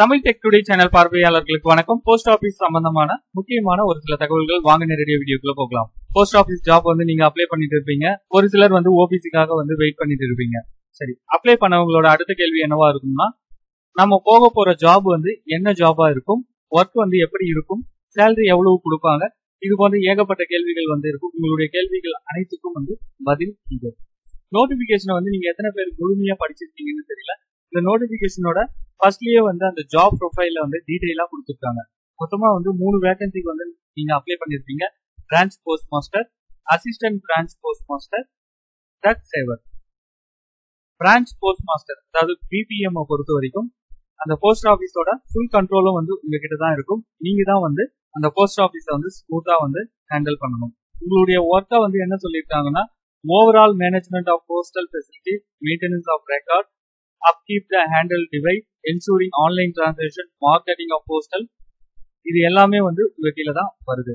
Tamil tech today channel பார்வையாளர்களுக்கு வணக்கம். Post office சம்பந்தமான முக்கியமான ஒரு சில தகவல்கள் வாங்க நேரடிய வீடியோக்குள்ள போகலாம். போஸ்ட் ஆபீஸ் ஜாப் வந்து நீங்க அப்ளை பண்ணிட்டு இருப்பீங்க. ஒரு சிலர் வந்து ஓபிசிக்காக வந்து வெயிட் பண்ணிட்டு இருப்பீங்க. சரி அப்ளை பண்ணவங்களோட அடுத்த கேள்வி என்னவா இருக்கும்னா நம்ம போக போற ஜாப் வந்து என்ன ஜாபா இருக்கும்? ஒர்க் வந்து எப்படி இருக்கும்? சேலரி எவ்வளவு கொடுப்பாங்க? இது போன்ற ஏகப்பட்ட கேள்விகள் வந்து இருக்கும். உங்களுடைய கேள்விகள் அனைத்துக்கும் வந்து பதில் இது. நோட்டிபிகேஷனை வந்து நீங்க எத்தனை பேர் முழுமையா படிச்சிருக்கீங்கன்னு தெரியல. இந்த நோட்டிபிகேஷனோட ஃபர்ஸ்ட்லயே வந்து அந்த ஜாப் ப்ரொஃபைல வந்து டீடைலா கொடுத்துருக்காங்க. மொத்தமா வந்து மூணு வேகன்சிக்கு வந்து நீங்க அப்ளை பண்ணிருப்பீங்க. Branch post master assistant branch post master டக் சேவர் பிரான்ச் போஸ்ட் மாஸ்டர் அதாவது பிபிஎம் பொறுத்த வரைக்கும் அந்த போஸ்ட் ஆபீஸோட ஃபுல் கண்ட்ரோலும் வந்து உங்ககிட்ட தான் இருக்கும். நீங்க தான் வந்து அந்த போஸ்ட் ஆஃபீஸை வந்து ஸ்மூத்தா வந்து ஹேண்டில் பண்ணணும். உங்களுடைய ஒர்க்கை வந்து என்ன சொல்லியிருக்காங்கன்னா overall management of postal facilities maintenance of record upkeep the handle device ensuring online transaction marketing of postal இது எல்லாமே வந்து உங்க தான் வருது.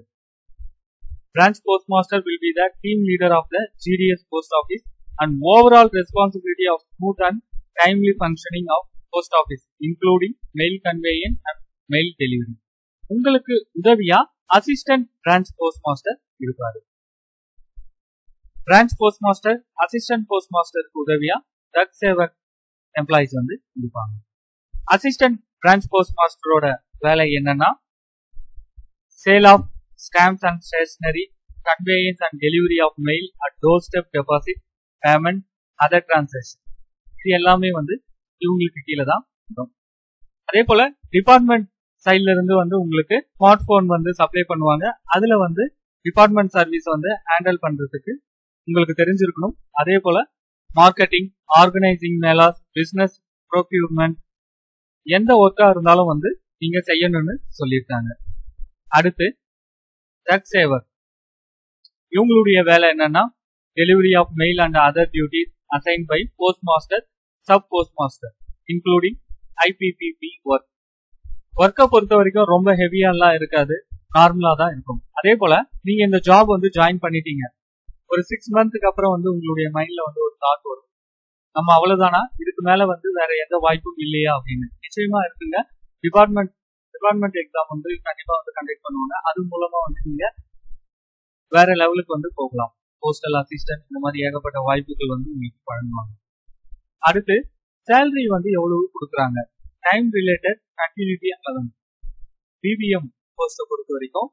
Branch post master will be the team leader of the GDS post office and overall responsibility of smooth and timely functioning of post office including mail conveyance and mail delivery உங்களுக்கு உதவியா assistant branch post master இருப்பாரு. Branch post master assistant post மாஸ்டருக்கு உதவியா drug சேவர் employees வந்து இருப்பாங்க assistant branch post மாஸ்டரோட வேலை என்னன்னா sale of stamps and stationery conveyance and delivery of mail at door step deposit payment other transaction இது எல்லாமே வந்து இவங்களுக்கு கீழே தான் வரும். அதே போல டிபார்ட்மெண்ட் சைட்ல இருந்து வந்து உங்களுக்கு ஸ்மார்ட் போன் வந்து சப்ளை பண்ணுவாங்க. அதுல வந்து டிபார்ட்மெண்ட் சர்வீஸ் வந்து ஹேண்டில் பண்றதுக்கு உங்களுக்கு தெரிஞ்சிருக்கணும். அதே போல மார்க்கெட்டிங் ஆர்கனைசிங் மேலாஸ் பிசினஸ் ப்ரொக்யூர்மெண்ட் எந்த ஒர்க்காக இருந்தாலும் வந்து நீங்க செய்யணும்னு சொல்லியிருக்காங்க. அடுத்து டக் சேவர் இவங்களுடைய வேலை என்னன்னா delivery of mail and other duties assign by post master sub post master including IPPB work ஒர்க்கை பொறுத்த வரைக்கும் ரொம்ப ஹெவியாலாம் இருக்காது. நார்மலா தான் இருக்கும். அதே போல நீங்க இந்த ஜாப் வந்து ஜாயின் பண்ணிட்டீங்க. ஒரு சிக்ஸ் மந்த்துக்கு அப்புறம் வந்து உங்களுடைய மைண்ட்ல வந்து ஒரு தாட் வரும். நம்ம அவ்வளவுதானா? இதுக்கு மேல வந்து வேற எந்த வாய்ப்பும் இல்லையா அப்படின்னு. நிச்சயமா இருக்குங்க. டிபார்ட்மெண்ட் டிபார்ட்மெண்ட் எக்ஸாம் வந்து கண்டிப்பா வந்து கண்டக்ட் பண்ணுவாங்க. அது மூலமா வந்து நீங்க வேற லெவலுக்கு வந்து போகலாம். போஸ்டல் அசிஸ்டன்ட் இந்த மாதிரி ஏகப்பட்ட வாய்ப்புகள் வந்து உங்களுக்கு வழங்குவாங்க. அடுத்து சேலரி வந்து எவ்வளவு கொடுக்குறாங்க? Time related continuity allowance BPM போஸ்ட்டை பொறுத்த வரைக்கும்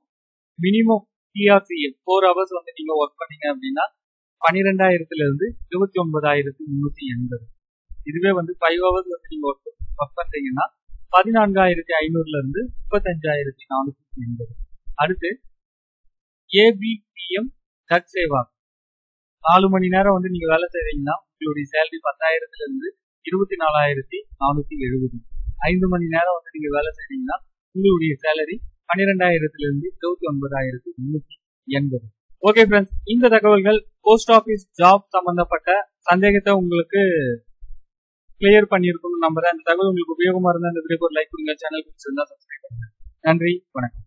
மினிமம் டிஆர்சிஎல் ஃபோர் ஹவர்ஸ் வந்து நீங்க ஒர்க் பண்ணீங்க அப்படின்னா பன்னிரெண்டாயிரத்துல இருந்து இருபத்தி ஒன்பதாயிரத்தி முன்னூத்தி எண்பது. இதுவே வந்து ஃபைவ் ஹவர்ஸ் வந்து நீங்க ஒர்க் ஒர்க் பண்றீங்கன்னா பதினான்காயிரத்தி ஐநூறுல இருந்து முப்பத்தஞ்சாயிரத்தி நானூத்தி எண்பது. அடுத்து ஏபிபிஎம் டக் சேவா. நாலு மணி நேரம் வந்து நீங்க வேலை செய்றீங்கன்னா உங்களுடைய சேலரி பத்தாயிரத்துல இருந்து இருபத்தி நாலாயிரத்தி நானூத்தி எழுபது. ஐந்து மணி நேரம் வந்து நீங்க வேலை செய்றீங்கன்னா உங்களுடைய சேலரி பன்னிரெண்டாயிரத்திலிருந்து இருபத்தி ஒன்பதாயிரத்தி முன்னூத்தி எண்பது. ஓகே ஃப்ரெண்ட்ஸ் இந்த தகவல்கள் போஸ்ட் ஆபீஸ் ஜாப் சம்பந்தப்பட்ட சந்தேகத்தை உங்களுக்கு கிளியர் பண்ணியிருக்கணும் நம்புறேன். அந்த தகவல் உங்களுக்கு உபயோகமா இருந்தால் இந்த வீடியோக்கு ஒரு லைக் கொடுங்க. சேனல் பிடிச்சிருந்தா சப்ஸ்கிரைப் பண்ணுங்க. நன்றி. வணக்கம்.